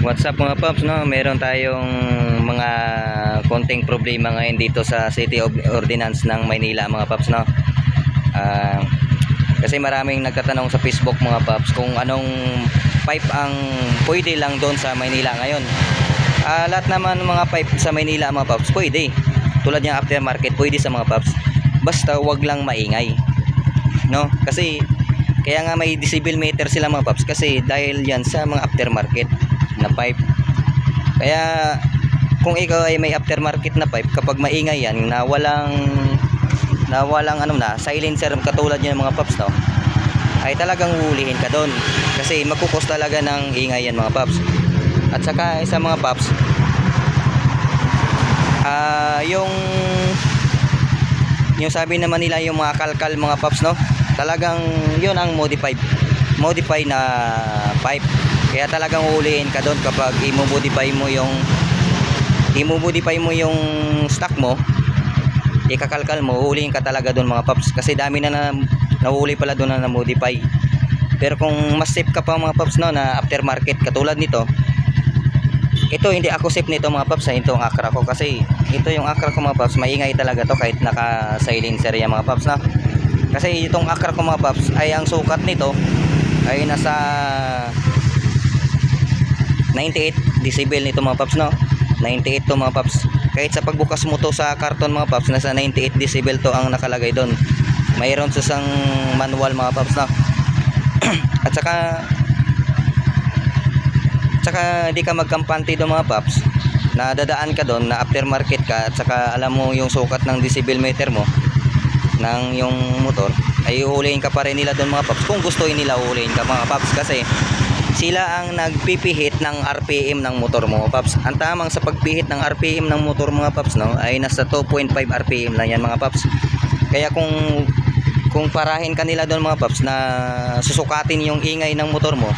What's up mga paps no? Meron tayong mga konting problema ngayon dito sa City of Ordinance ng Maynila mga paps no. Ah, kasi maraming nagtatanong sa Facebook mga paps kung anong pipe ang pwede lang doon sa Maynila ngayon. Ah, lahat naman mga pipe sa Maynila mga paps pwede. Tulad ng aftermarket pwede sa mga paps. Basta wag lang maingay. No? Kasi kaya nga may decibel meter sila mga paps kasi dahil yan sa mga aftermarket na pipe. Kaya kung ikaw ay may aftermarket na pipe kapag maingay yan na walang na walang ano na silencer katulad yan mga paps no? Ay talagang huhulihin ka doon. Kasi magkukos talaga ng ingay yan mga paps at saka sa mga paps ah yung yung sabi naman nila yung mga kalkal mga paps no? Talagang yun ang modified modify na pipe kaya talagang huhulihin ka doon kapag i-modify mo yung i-modify mo yung stock mo ikakalkal mo huhulihin ka talaga doon mga paps. Kasi dami na, na nahuli pala doon na na-modify. Pero kung mas safe ka pa mga paps no na aftermarket katulad nito ito hindi ako safe nito mga paps ito ang akra ko. Kasi ito yung akra ko mga paps. Maingay talaga to kahit naka silencer yan mga paps na. Kasi itong akra ko mga paps ay ang sukat nito ay nasa 98 decibel nito mga paps no? 98 to mga paps. Kahit sa pagbukas mo to sa karton mga paps nasa 98 decibel to ang nakalagay doon. Mayroon sa isang manual mga paps no? At saka saka hindi ka magkampante doon mga paps. Na dadaan ka doon na aftermarket ka at saka alam mo yung sukat ng decibel meter mo ng yung motor ay uhulihin ka pa rin nila doon mga paps. Kung gusto nila uhulihin ka mga paps. Kasi sila ang nagpipihit ng RPM ng motor mo paps. Ang tamang sa pagpihit ng RPM ng motor mga paps no ay nasa 2.5 RPM lang yan mga paps. Kaya kung kung parahin ka nila doon mga paps na susukatin yung ingay ng motor mo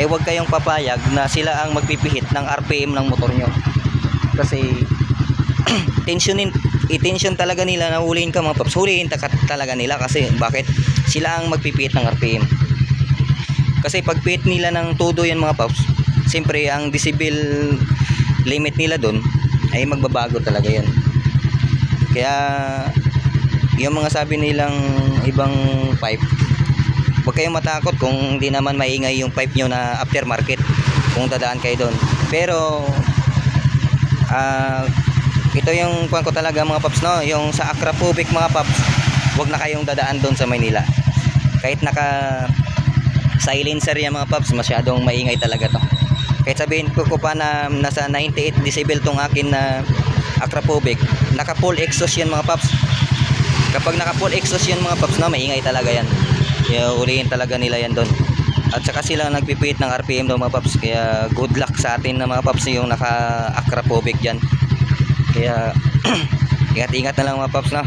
ay huwag kayong papayag na sila ang magpipihit ng RPM ng motor nyo. Kasi tensionin i-tension talaga nila na huliin ka mga paps. Huliin ta- talaga nila kasi bakit? Sila ang magpipihit ng RPM kasi pag pihit nila ng todo yan mga paps siyempre ang decibel limit nila doon ay magbabago talaga yan kaya yung mga sabi nilang ibang pipe huwag kayong matakot kung hindi naman maingay yung pipe nyo na aftermarket kung dadaan kayo doon pero ah ito yung kuwan ko talaga mga paps no? Yung sa Acrapovic mga paps huwag na kayong dadaan doon sa Maynila. Kahit naka silencer yan mga paps masyadong maingay talaga to. Kahit sabihin ko ko pa na nasa 98 decibel tong akin na Acrapovic naka full exhaust yan mga paps kapag naka full exhaust yan mga paps no maingay talaga yan. Kaya ulihin talaga nila yan doon at saka sila nagpipihit ng RPM daw mga paps kaya good luck sa atin na mga paps yung naka Acrapovic dyan. Kaya ingat-ingat na lang mga paps na